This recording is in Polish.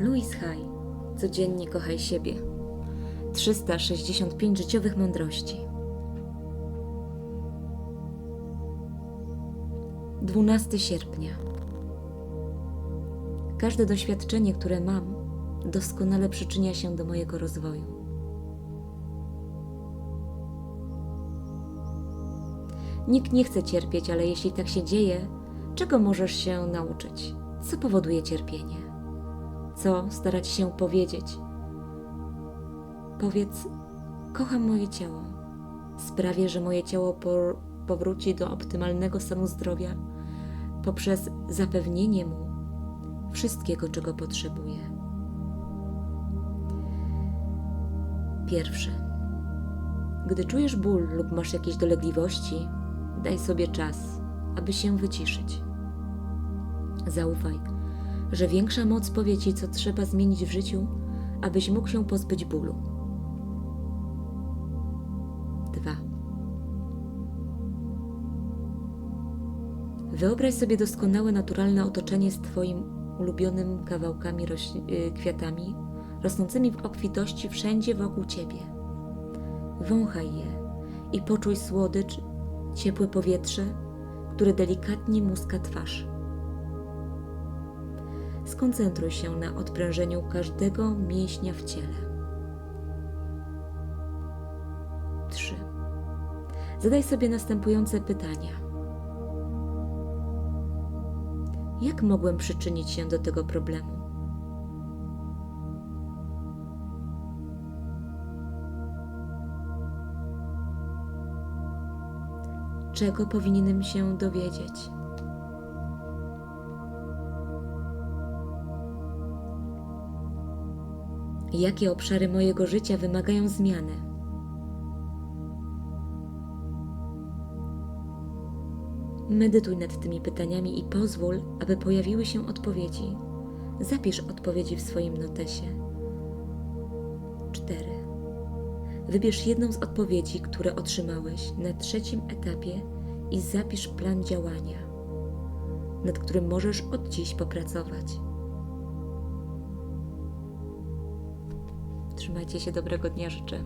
Louis Hay. Codziennie kochaj siebie. 365 życiowych mądrości. 12 sierpnia. Każde doświadczenie, które mam, doskonale przyczynia się do mojego rozwoju. Nikt nie chce cierpieć, ale jeśli tak się dzieje, czego możesz się nauczyć? Co powoduje cierpienie? Co starać się powiedzieć? Powiedz: Kocham moje ciało. Sprawię, że moje ciało powróci do optymalnego stanu zdrowia poprzez zapewnienie mu wszystkiego, czego potrzebuje. Pierwsze. Gdy czujesz ból lub masz jakieś dolegliwości, daj sobie czas, aby się wyciszyć. Zaufaj, że większa moc powie ci, co trzeba zmienić w życiu, abyś mógł się pozbyć bólu. 2. Wyobraź sobie doskonałe, naturalne otoczenie z Twoim ulubionym kawałkami y, kwiatami, rosnącymi w obfitości wszędzie wokół Ciebie. Wąchaj je i poczuj słodycz, ciepłe powietrze, które delikatnie muska twarz. Skoncentruj się na odprężeniu każdego mięśnia w ciele. 3. Zadaj sobie następujące pytania. Jak mogłem przyczynić się do tego problemu? Czego powinienem się dowiedzieć? Jakie obszary mojego życia wymagają zmiany? Medytuj nad tymi pytaniami i pozwól, aby pojawiły się odpowiedzi. Zapisz odpowiedzi w swoim notesie. 4. Wybierz jedną z odpowiedzi, które otrzymałeś na trzecim etapie i zapisz plan działania, nad którym możesz od dziś popracować. Trzymajcie się, dobrego dnia życzę.